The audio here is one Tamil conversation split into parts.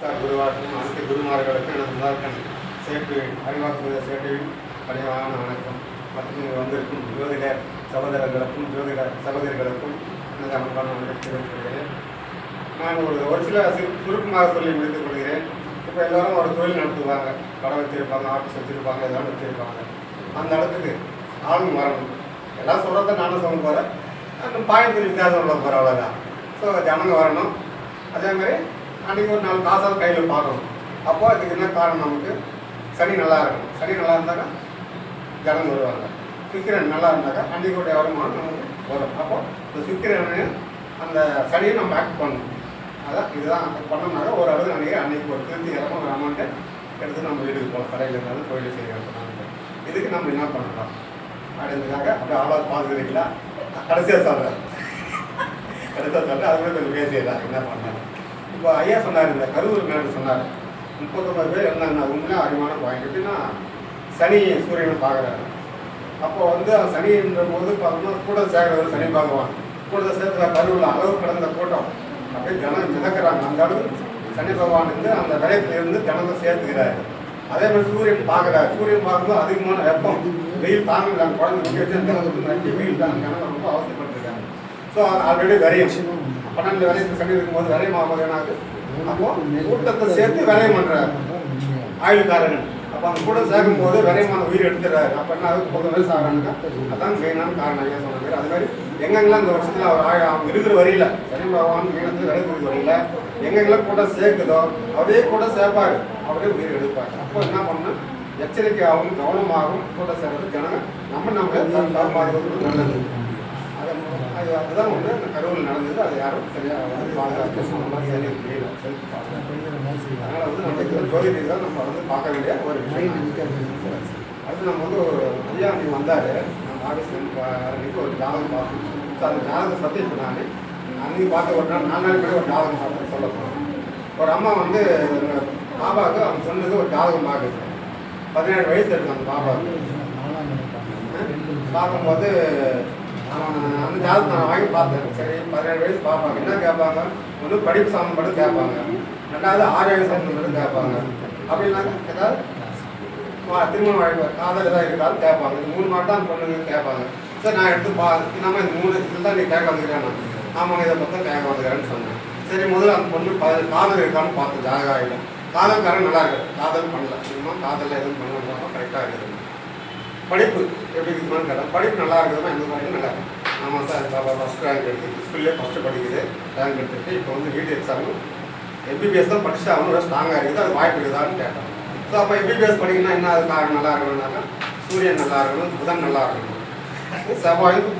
சார் குருவாக்கும் அனைத்து குருமார்களுக்கும் எனது முதற்கண் சேட்டு அறிவாக்குத சேட்டையும் பணிவான வணக்கம். மற்றும் இங்கு வந்திருக்கும் ஜோதிடர் சகோதரர்களுக்கும் ஜோதிட சகோதரிகளுக்கும் எனது அன்பான வணக்கம் தெரிவித்துக் கொள்கிறேன் நான் ஒரு ஒரு சில சுருக்கமாக சொல்லி முடித்துக் கொள்கிறேன். இப்போ எல்லாரும் ஒரு தொழில் நடத்துவாங்க. கடை வச்சிருப்பாங்க ஆஃபீஸ் வச்சிருப்பாங்க ஏதாவது வச்சுருப்பாங்க. அந்த இடத்துக்கு ஆளும் வரணும். எல்லாம் சொல்கிறத நானும் சொல்ல போகிறேன் பாயிண்ட் வித்தியாசம் உள்ள போகிற அவ்வளோதான் ஸோ ஜனங்க வரணும். அதே மாதிரி அன்றைக்கி ஒரு நாலு காசால் கையில் பார்க்கணும். அப்போ அதுக்கு என்ன காரணம் நமக்கு? சனி நல்லா இருக்கும் சனி நல்லா இருந்தாக்கா ஜனம் வருவாங்க. சுக்கிரன் நல்லா இருந்தாக்கா அன்றைக்குடைய வருமானம் நமக்கு வரும். அப்போ இந்த சுக்கிரனு அந்த சனியை நம்ம ஆக்ட் பண்ணணும். அதான் இதுதான் பண்ணோம்னாக்கா ஒரு அளவு அன்றைக்கி அன்றைக்கி ஒரு திருப்திகரமாக ஒரு அமௌண்ட்டை எடுத்து நம்ம வீட்டுக்கு போகலாம் கடையில் இருந்தாலும் கோயிலில் செய்யலாம் இதுக்கு நம்ம என்ன பண்ணலாம்? அப்படின்றதுக்காக அப்படியே ஆளாக பார்த்துக்கிறீங்களா கடைசியாக சொல்கிறேன் கடைசியாக சொல்கிறேன் அது கூட கொஞ்சம் பேசிடலாம். என்ன பண்ணலாம்? இப்போ ஐயா சொன்னார் இந்த கருவூர் மேடம் சொன்னார். முப்பத்தொம்பது பேர் இருந்தாங்க. உண்மையாக அறிமான வாங்கிட்டு நான் சனி சூரியனை பார்க்குறாரு. அப்போ வந்து அந்த சனின்ற போது பார்த்தோம்னா கூட சேர்க்கிறவர் சனி பகவான். கூட சேர்த்துல கருவில் அளவு கடந்த கூட்டம். அப்படியே ஜனம் மிதக்கிறாங்க. அந்த அளவு சனி பகவான் வந்து அந்த விரயத்துல ஜனத்தை சேர்த்துக்கிறாரு. அதே மாதிரி சூரியன் பார்க்குறாரு. சூரியன் பார்க்கும்போது அதிகமான வெப்பம். வெயில் தாங்க குழந்தை வச்சு வெயில் தாங்க ஜனங்க ரொம்ப அவசியப்பட்டிருக்காங்க ஸோ ஆல்ரெடி விரையம். பன்னெண்டு வரைக்கும் சனி இருக்கும்போது விரையம் ஆகும்போது என்ன ஆகுது அப்போ கூட்டத்தை சேர்த்து விரையம் பண்ணுறாரு ஆயுள்காரன் அப்போ அந்த கூட சேர்க்கும் போது விரையமான உயிர் எடுத்துறாரு அப்போ என்ன ஆகுது? பொது வயசு ஆகிறானுங்க அதான் மெயினான காரணம் ஐயா சொன்னாங்க அது மாதிரி எங்கெங்கெல்லாம் இந்த வருஷத்தில் அவர் ஆய அவங்க இருக்கிற வரையில சனி பகவான் மீனத்தில் விளைவிக்கிற வரையில எங்கெங்கெல்லாம் கூட சேர்க்குதோ அவரே கூட சேர்ப்பார். அவரே உயிர் எடுப்பார். அப்போ என்ன பண்ணணும்? எச்சரிக்கையாகவும் கவனமாகவும் கூட சேர்றது ஜனங்க. நம்ம நம்ம பாதுகாக்கிறது நல்லது. அது அதுதான் வந்து அந்த கருவில் நடந்தது. அது யாரும் சரியாக வந்து பாதுகாக்க சொன்னால் சரியாக முடியல செல்ஃப் அதனால் வந்து நம்ம இந்த தான் நம்ம வந்து பார்க்க வேண்டிய ஒரு விஷயம். அது நம்ம வந்து ஒரு ஐயா நீ வந்தார். நம்ம ஆஃபீஸ் அன்னைக்கு ஒரு ஜாதகம் பார்த்தோம் ஸோ அந்த ஜாதகம் சத்தியம் பண்ணாலே நான் அன்னைக்கு பார்த்த ஒரு நாள் நாலு நாள் கூட ஒரு ஜாதகம் பார்த்து சொல்ல போகிறோம் ஒரு அம்மா வந்து பாபாவுக்கு அவங்க சொன்னது ஒரு ஜாதகம் பார்க்குது பதினேழு வயசு இருக்கு அந்த பாபாவுக்கு. பார்க்கும்போது வந்து அந்த நான் வாங்கி பார்த்தேன் சரி பதினேழு வயசு பார்ப்பாங்க என்ன கேட்பாங்க ஒன்று படிப்பு சம்மந்தப்பட்டு கேட்பாங்க ரெண்டாவது ஆரோக்கிய சம்மந்தப்பட்டு கேட்பாங்க அப்படின்னாக்க ஏதாவது திருமணம் வாழ்க்கை காதல் ஏதாவது இருக்காது கேட்பாங்க இது மூணு மாட்டம் தான் பொண்ணுங்க கேட்பாங்க சரி நான் எடுத்து பா நம்ம இந்த மூணு இதில் தான் நீ கேட்க வந்துக்கிறேன் ஆமாங்க இதை பற்றி கேட்க வந்துக்கிறேன்னு சொன்னேன் சரி முதல்ல அந்த பொண்ணு காதல் இருக்கான்னு பார்த்தேன் ஜாதகம் ஆகிடும் காதல்காரன் நல்லா இருக்கு காதல் பண்ணல சும்மா காதலில் எதுவும் பண்ணலாம் கரெக்டாக இருக்குது படிப்பு எப்படி இருக்குமான்னு கேட்டால் படிப்பு நல்லா இருக்குதுன்னா எந்த மாதிரி நல்லா இருக்கும். ஆமாம் சார் பாப்பா ஃபஸ்ட் ரேங்க் எடுத்து ஸ்கூல்லே ஃபஸ்ட்டு படிக்குது ரேங்க் எடுத்துட்டு இப்போ வந்து நீட் எக்ஸாமும் எம்பிபிஎஸ் தான் படிச்சு அவனோட ஸ்ட்ராங்காக இருக்குது அது வாய்ப்பு இருக்குதான்னு கேட்டேன் ஸோ அப்போ எம்பிபிஎஸ் படிக்கணும்னா என்ன அது காரணம் நல்லா இருக்கணும்னாக்கா சூரியன் நல்லா இருக்கணும் புதன் நல்லா இருக்கணும். செவ்வாயும்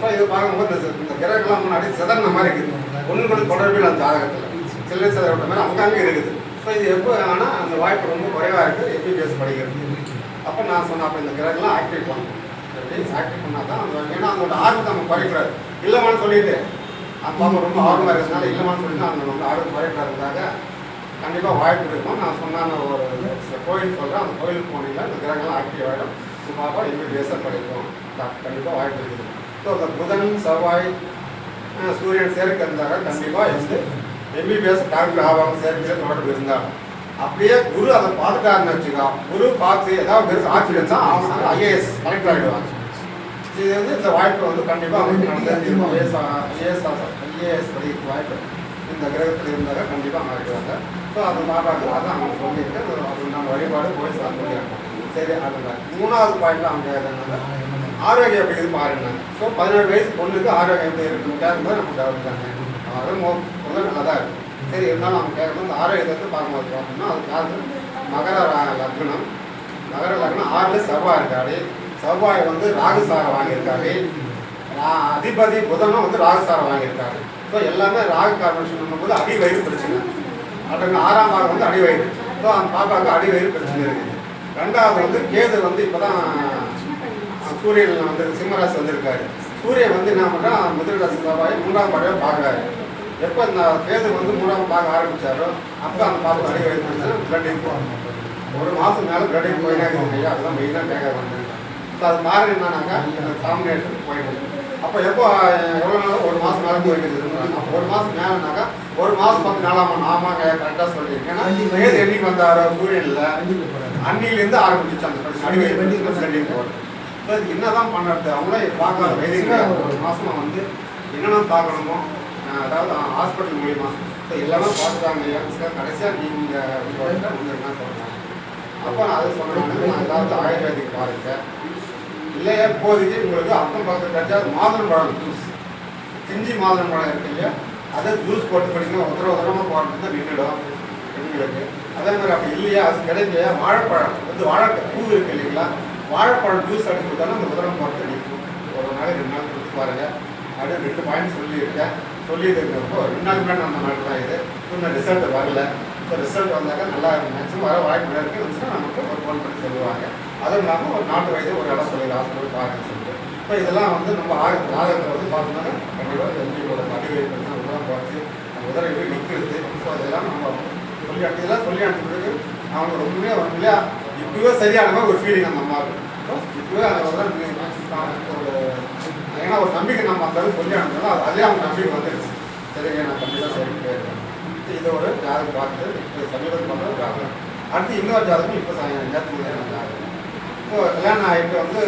ஸோ இது பார்க்கும்போது இந்த இந்த கிரகங்கள்லாம் முன்னாடி சிதறின மாதிரி இருக்குது. ஒன்று கொண்டு தொடர்பில் அந்த ஜாதகத்தில். சில்லறை சிதற மாதிரி அங்கங்கே இருக்குது. ஸோ இது எப்போ ஆனால் அந்த வாய்ப்பு ரொம்ப குறைவாக இருக்குது எம்பிபிஎஸ் படிக்கிறது அப்போ நான் சொன்னேன் அப்போ இந்த கிரகம்லாம் ஆக்டிவ் பண்ணணும் ஆக்டிவ் பண்ணால் தான் அந்த ஏன்னா அதோட ஆர்வத்தை நம்ம குறைக்கூடாது இல்லைமான்னு சொல்லிட்டு. அந்த அம்மா ரொம்ப ஆர்வமாக இருக்கிறதுனால இல்லைமான்னு சொல்லிட்டு அந்த நம்ம ஆர்வம் குறைக்கூடாதுக்காக கண்டிப்பாக வாய்ப்பு இருக்கும். நான் சொன்ன ஒரு கோயில் சொல்கிறேன் அந்த கோயிலுக்கு போனீங்கன்னா இந்த கிரகம்லாம் ஆக்டிவ் ஆகிடும் இந்த பாப்பா எம்பிபிஎஸ்ஸாக படிக்கும் கண்டிப்பாக வாய்ப்பு இருக்குது. ஸோ அந்த புதன் செவ்வாய் சூரியன் சேர்க்க இருந்தாங்க கண்டிப்பாக வந்து எம்பிபிஎஸ் டாக்டர் ஆவாங்க சேர்க்கையில தொடர்பு இருந்தாங்க அப்படியே குரு அதை பார்த்துட்டாருன்னு வச்சுக்கோ. குரு பார்த்து ஏதாவது பெருசு தான் அவங்க ஐஏஎஸ் கலெக்டர் ஆகிடுவாங்க இது வந்து இந்த வாய்ப்பு வந்து கண்டிப்பாக அவங்களுக்கு நடந்தது ஐஏஎஸ் ஐஏஎஸ் ஐஏஎஸ் படிக்கிற வாய்ப்பு இந்த கிரகத்தில் இருந்தாங்க கண்டிப்பாக அவங்க ஸோ அது மாறாது அதான் அவங்க சொல்லியிருக்கேன். அது நம்ம வழிபாடு போய் சார் சொல்லியிருக்கோம். சரி அது மூணாவது பாயிண்ட் அவங்க என்னன்னா ஆரோக்கியம் எப்படி இருக்கு பாருங்க. ஸோ பதினேழு வயசு பொண்ணுக்கு ஆரோக்கியம் எப்படி இருக்குன்னு கேட்கும்போது நம்ம டவுட் தாங்க அது முதல் நல்லா தான் சரி இருந்தாலும் அவங்க கேட்கும்போது இந்த ஆரோக்கியத்தை பார்க்கும்போது பார்த்தோம்னா அது காது மகர லக்னம். மகர லக்னம் ஆறில் செவ்வாய் இருக்காரு. செவ்வாய் வந்து ராகுசாரம் வாங்கியிருக்காரு. அதிபதி புதனும் வந்து ராகுசாரம் வாங்கியிருக்காரு. ஸோ எல்லாமே ராகு கார்பரேஷன் பண்ணும்போது அடி வயிறு பிரச்சனை. அடுத்த ஆறாம் பாகம் வந்து அடி வயிறு. ஸோ அந்த பாப்பாவுக்கு அடி வயிறு பிரச்சனை இருக்குது ரெண்டாவது வந்து கேது வந்து இப்போ தான் சூரியன் வந்து சிம்மராசி வந்திருக்காரு. சூரியன் வந்து என்ன பண்ணுறா முதல் ராசி செவ்வாய் மூன்றாம் பாடையை பார்க்குறாரு. எப்போ இந்த கேது வந்து மூணாம் பார்க்க ஆரம்பிச்சாரோ அப்போ அந்த பாப்பா அடி வயிறு பிரச்சனை பிளட் ஒரு மாதம் மேலே பிளட் போயினே இருக்குது அதெல்லாம் மெயினாக கேட்க வந்தேன் ஸோ அது காரணம் என்னன்னாக்கா இந்த காம்பினேஷன் போயிடுது. அப்போ எப்போ எவ்வளோ நாள் ஒரு மாதம் மேலே போயிட்டு அப்போ ஒரு மாதம் மேலேனாக்கா ஒரு மாதம் பத்து நாளாமா ஆமாங்க கரெக்டாக சொல்லியிருக்கேன் ஏது என்னைக்கு வந்தாரோ சூரியனில் அன்னிலேருந்து ஆரம்பிச்சு அந்த பிரச்சனை வண்டிக்கு ஸ்டடிங் போகிறது ஸோ இது என்ன தான் பண்ணுறது அவங்களே பார்க்காத வைத்தியம் ஒரு மாதமாக வந்து என்னென்ன பார்க்கணுமோ அதாவது ஹாஸ்பிட்டல் மூலிமா ஸோ எல்லாமே பார்த்துட்டாங்க ஐயா சார் கடைசியாக நீங்கள் உங்கள்கிட்ட வந்துருங்க சொல்கிறாங்க அப்போ அது சொன்னாங்க அதாவது ஆயுர்வேதிக் பாருங்க. இல்லையா? இப்போதைக்கு உங்களுக்கு அக்கம் பக்கத்து கிடைச்சா மாதுளம் பழம் ஜூஸ் கிஞ்சி மாதுளம் பழம் இருக்கு இல்லையா? அதை ஜூஸ் போட்டு படிங்க உதர உதரமாக தான் நின்றுடும் பெண்களுக்கு. அதே மாதிரி அப்படி இல்லையா? அது கிடைக்கலையா வாழைப்பழம். வந்து வாழை பூ இருக்கு இல்லைங்களா? வாழைப்பழம் ஜூஸ் அடிச்சு கொடுத்தாலும் அந்த உதரம் போகிறது நிற்கும் ஒரு நாளைக்கு ரெண்டு நாள் கொடுத்து பாருங்க. அப்படியே ரெண்டு பாயிண்ட் சொல்லியிருக்கேன். சொல்லியிருக்கிறப்போ ரெண்டு நாள் நம்ம அந்த இது. இன்னும் ரிசல்ட் வரல. ஸோ ரிசல்ட் வந்தாக்க நல்லா மேக்ஸிமம் வர வாய்ப்பு இருக்குது இருந்துச்சுன்னா நமக்கு ஒரு ஃபோன் பண்ணி சொல்லுவாங்க. அதுவும் இல்லாமல் ஒரு நாட்டு வயது ஒரு இடம் சொல்லி ஹாஸ்பிட்டல் பாருங்கன்னு சொல்லிட்டு. ஸோ இதெல்லாம் வந்து நம்ம ஆக ஜாதகத்தில் வந்து பார்த்தோம்னா கண்டிப்பாக எம்பியோட பதிவு பிரச்சனை பார்த்து உதவி நிற்கிறது. ஸோ அதெல்லாம் நம்ம சொல்லி அனுப்பி இதெல்லாம் சொல்லி அனுப்பிட்டு அவங்க ரொம்பவே ஒரு இல்லையா இப்பவே சரியான ஒரு ஃபீலிங் அந்த அம்மாவுக்கு. இப்பவே அதை வந்து ஏன்னா ஒரு நம்பிக்கை நம்ம அந்த அளவுக்கு சொல்லி அனுப்பினாலும் அதே அவங்க நம்பிக்கை வந்துருச்சு சரிங்க நான் கண்டிப்பாக சரிட்டு இது ஒரு ஜாதகம் பார்த்து இப்போ சமீபத்தில் பண்ணுற ஜாதகம். அடுத்து இன்னொரு ஜாதகம் இப்போ நேற்று நான் ஜாதகம். ஸோ கல்யாணம் ஆகிட்டு வந்து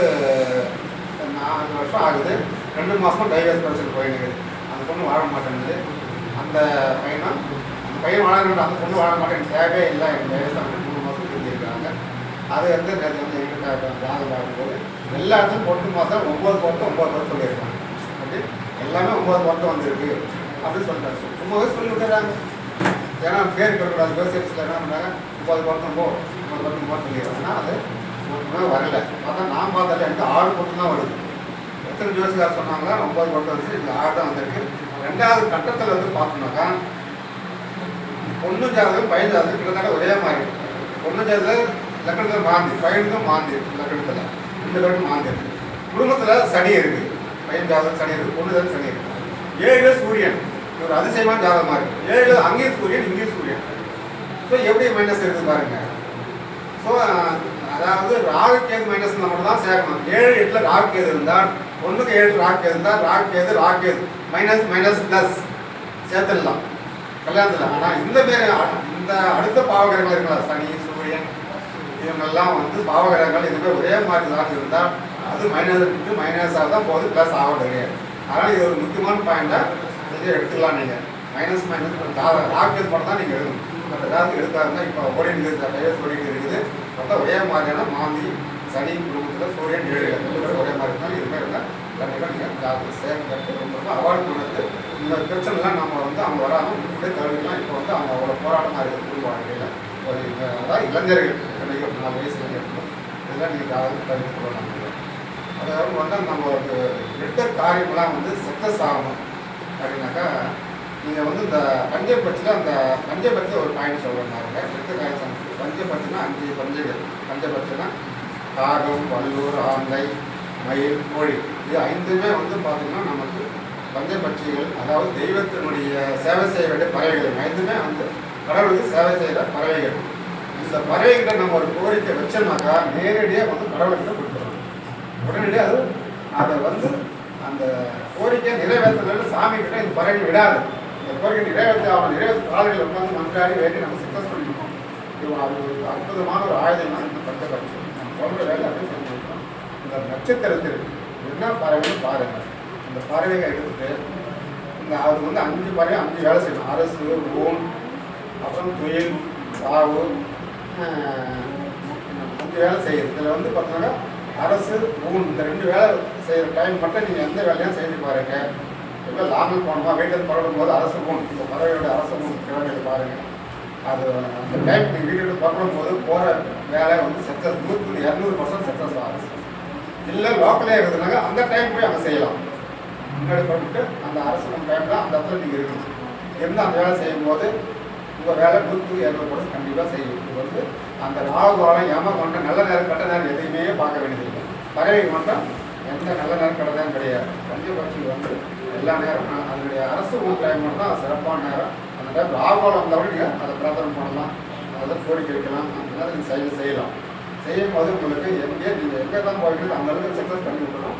நாலு வருஷம் ஆகுது. ரெண்டு மாதம் டைவர்ஸ் பிரச்சனை போயிடுது அந்த பொண்ணு வாழ மாட்டேங்குது. அந்த பையனும் அந்த பையன் வாழணும் அந்த பொண்ணு வாழ மாட்டேன் தேவையே இல்லை. எனக்கு வயசாக மூணு மாதம் பிரிஞ்சிருக்காங்க அது வந்து நேற்று வந்து எங்கிட்ட ஜாதகம் பார்க்கும்போது எல்லா இடத்துலையும் பொட்டு மாதம் ஒம்பது பொட்டு ஒம்பது பொட்டு சொல்லியிருக்காங்க. அப்படி எல்லாமே ஒம்பது பொட்டு வந்திருக்கு அப்படின்னு சொல்லிட்டாங்க. சும்மாவே சொல்லி விட்டுறாங்க. ஏன்னா பேர் இருக்கக்கூடாது விவசாயத்தில் என்ன பண்ணாங்க ஒம்பது பொட்டும் போ ஒம்பது பொட்டும் போ சொல்லிடுறாங்கன்னா அது ஒன்றுமே வரல. பார்த்தா நான் பார்த்தாலே எனக்கு ஆறு பொட்டு தான் வருது. எத்தனை ஜோசிகார் சொன்னாங்களா ஒம்பது பொட்டு வந்துச்சு இந்த ஆறு தான் வந்திருக்கு. ரெண்டாவது கட்டத்தில் வந்து பார்த்தோம்னாக்கா பொண்ணு ஜாதகம் பையன் ஜாதகம் கிட்டத்தட்ட ஒரே மாதிரி பொண்ணு ஜாதகம் லக்கணத்தில் மாந்தி பையனுக்கும் மாந்தி லக்கணத்தில். இந்த பேருக்கும் மாந்தி குடும்பத்தில் சனி இருக்குது பையன் ஜாதகம் சனி இருக்குது பொண்ணு ஜாதகம் சனி இருக்குது ஏழு சூரியன். ஒரு அதிசயமான ஜாதகமாக இருக்குது ஏழு அங்கேயும் சூரியன் இங்கேயும் சூரியன். ஸோ எப்படி மைனஸ் இருக்குது பாருங்க. ஸோ அதாவது ராகு கேது மைனஸ் மட்டும் தான் சேர்க்கணும். ஏழு எட்டில் ராகு கேது இருந்தால் ஒன்றுக்கு ஏழு ராகு கேது இருந்தால் Rahu Ketu Rahu Ketu minus minus plus சேர்த்துடலாம். கல்யாணத்தில். ஆனால் இந்த மாரி இந்த அடுத்த பாவகரங்கள் இருக்கலாம் சனி சூரியன் இவங்கெல்லாம் வந்து பாவகிரகங்கள் இதுவே ஒரே மாதிரி தான் இருந்தால் அது மைனஸ் மைனஸாக தான் போகுது ப்ளஸ் ஆகிறது அதனால் இது ஒரு முக்கியமான பாயிண்டாக இதை எடுத்துக்கலாம் நீங்கள் மைனஸ் மைனஸ் டாக்டர் மட்டும் தான் நீங்கள் எழுதணும் பட் ஏதாவது எடுத்தாருன்னா இப்போ ஓடிட்டு இருக்குது டைவர்ஸ் ஓடிட்டு இருக்குது. மொத்தம் ஒரே மாதிரியான மாந்தி சனி குடும்பத்தில் சூரியன் ஏழு ஒரே மாதிரி இருந்தாலும் இது மாதிரி இருந்தால் கண்டிப்பாக நீங்கள் ஜாதகம் சேர்ந்து ரொம்ப ரொம்ப அவாய்ட் பண்ணுறது இந்த பிரச்சனைலாம் நம்ம வந்து அவங்க வராமல் முன்னாடியே தவிர்க்கலாம் இப்போ வந்து அவங்க அவ்வளோ போராட்டமாக இருக்குது குடும்ப வாழ்க்கையில் ஒரு இளைஞர்கள். கண்டிப்பாக நாலு வயசு இளைஞர்கள் இதெல்லாம் நீங்கள் ஜாதகம் தவிர்த்து கொள்ளலாம் அதாவது வந்து நம்ம ஒரு எடுத்த காரியமெல்லாம் வந்து சக்ஸஸ் ஆகணும் அப்படின்னாக்கா நீங்கள் வந்து இந்த பஞ்சபட்சியில் அந்த பஞ்சபட்சத்தில் ஒரு பாயிண்ட் சொல்கிறேன் பாருங்க. எடுத்த காரியம் பஞ்சபட்சினா அஞ்சு பஞ்சங்கள் பஞ்சபட்சினா காகம் வல்லூர் ஆந்தை மயில் கோழி. இது ஐந்துமே வந்து பார்த்திங்கன்னா நமக்கு பஞ்சபட்சிகள் அதாவது தெய்வத்தினுடைய சேவை செய்ய வேண்டிய பறவைகள். ஐந்துமே வந்து கடவுளுக்கு சேவை செய்கிற பறவைகள். இந்த பறவைகிட்ட நம்ம ஒரு கோரிக்கை வச்சோம்னாக்கா நேரடியாக வந்து கடவுள்கிட்ட கொடுத்துருவோம். உடனடியாக அது அதை வந்து அந்த கோரிக்கை நிறைவேற்றலன்னு சாமி கிட்ட இந்த பறவை விடாது. இந்த கோரிக்கை நிறைவேற்ற அவன் நிறைவேற்ற காலையில் உட்காந்து மன்றாடி வேண்டி நம்ம சக்ஸஸ் பண்ணிருக்கோம் இது அது ஒரு அற்புதமான ஒரு ஆயுதம் தான் இந்த பஞ்சபட்சி நம்ம சொல்கிற வேலை அப்படியே செஞ்சுருக்கோம் இந்த நட்சத்திரத்தில் என்ன பறவைன்னு பாருங்கள் இந்த பறவைகளை எடுத்துட்டு இந்த அது வந்து அஞ்சு பறவை அஞ்சு வேலை செய்யணும் அரசு ஓம் அப்புறம் துயில் சாவு ரெண்டு வேலை செய்யுது. இதில் வந்து பார்த்தோன்னா அரசு ஊன் இந்த ரெண்டு வேலை செய்கிற டைம் மட்டும் நீங்கள் எந்த வேலையும் செய்து பாருங்க. இப்போ லாங்கில் போனோமா வீட்டில் புறப்படும் போது அரசு ஊன் இந்த பறவையோட அரசு ஊன் கிழமையில் பாருங்க. அது அந்த டைம் நீங்கள் வீட்டில் புறப்படும் போது போகிற வேலை வந்து சக்ஸஸ் நூற்று இரநூறு பர்சன்ட் சக்ஸஸ் ஆகும் இல்லை லோக்கலே இருக்குதுனாங்க அந்த டைம் போய் அங்கே செய்யலாம். முன்னாடி பண்ணிட்டு அந்த அரசு டைமில் அந்த இடத்துல நீங்கள் இருக்கணும். இருந்து அந்த வேலை செய்யும்போது உங்கள் வேலை நூற்று இரநூறு பர்சன்ட் கண்டிப்பாக செய்யும் அந்த ராகு காலம் ஏம கொண்ட நல்ல நேரம் கட்ட நேரம் எதையுமே பார்க்க வேண்டியதில்லை. பறவை மட்டும் எந்த நல்ல நேரம் கட்ட நேரம் கிடையாது. பஞ்சபட்சி வந்து எல்லா நேரம் அதனுடைய அரசு ஊர் மட்டும் தான் சிறப்பான நேரம். அந்த டைம் ராகு காலம் வந்தாலும் நீங்கள் அதை பிரார்த்தனை பண்ணலாம். அதை கோரிக்கை வைக்கலாம். அந்த நேரம் நீங்கள் செயல் செய்யலாம். செய்யும் போது உங்களுக்கு எங்கே நீங்கள் எங்கே தான் போகிறீங்களோ அந்த அளவுக்கு சக்ஸஸ் பண்ணி விடணும்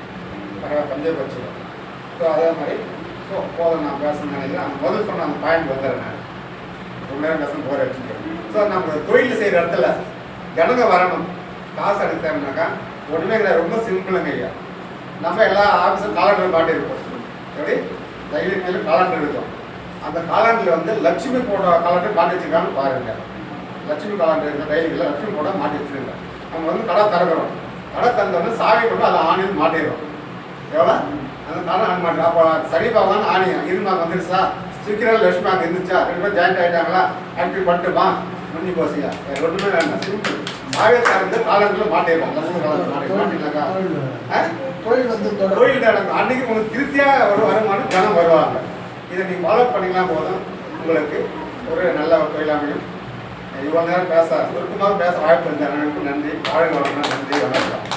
பரவ பஞ்சபட்சியில் ஸோ அதே மாதிரி ஸோ போதும் நான் பேசணும்னு நினைக்கிறேன். அந்த முதல் சொன்ன அந்த பாயிண்ட் வந்துடுறேன் நான். ரொம்ப நேரம் பேசணும் போகிற வச்சுக்கிறேன் ஸோ நம்ம தொழில் செய்கிற இடத்துல ஜனங்க வரணும். காசு எடுத்தோம்னாக்கா ஒன்றுமே கிடையாது ரொம்ப சிம்பிளுங்க ஐயா. நம்ம எல்லா ஆஃபீஸும் காலண்டர் மாட்டிருப்போம் எப்படி? டைலி மேலும் காலண்டர் இருக்கும். அந்த காலண்டரில் வந்து லட்சுமி போட காலண்டர் மாட்டி வச்சுருக்கான்னு பாருங்க. லட்சுமி காலண்டர் இருக்கிற டைலியில் லட்சுமி போட மாட்டி வச்சுருங்க. நம்ம வந்து கடை திறக்கிறோம் கடை திறந்தோடனே சாவி கொண்டு அதை ஆணியில் மாட்டிடுறோம். எவ்வளோ? அந்த கடை ஆணி மாட்டோம் அப்போ சரி ஆணையம் ஆணி இருமா வந்துடுச்சா? சீக்கிரம் லட்சுமி அங்கே இருந்துச்சா? ரெண்டு பேரும் ஜாயிண்ட் ஆகிட்டாங்களா ஆக்டிவ் பண்ணிட்டுமா முடிஞ்சு போசியா வேறு ஒன்றுமே வேண்டாம். சிம்பிள் சாவியை திறந்து காலண்டரில் மாட்டிடுறோம் லட்சுமி காலண்டர் மாட்டி மாட்டிடலாக்கா ஆ? தொழில் வந்து கோயில் நடக்கும். அன்னைக்கு உங்களுக்கு திருப்தியாக ஒரு வருமானம்? ஜனம் வருவாங்க. இதை நீங்கள் ஃபாலோ பண்ணிக்கலாம் போதும். உங்களுக்கு ஒரு நல்ல தொழில் அமையும். இவ்வளோ நேரம் பேச சுருக்கமாக பேச வாய்ப்பு இருந்த அனைவருக்கும் நன்றி. வாழ்க வளமுடன். நன்றி. வணக்கம்.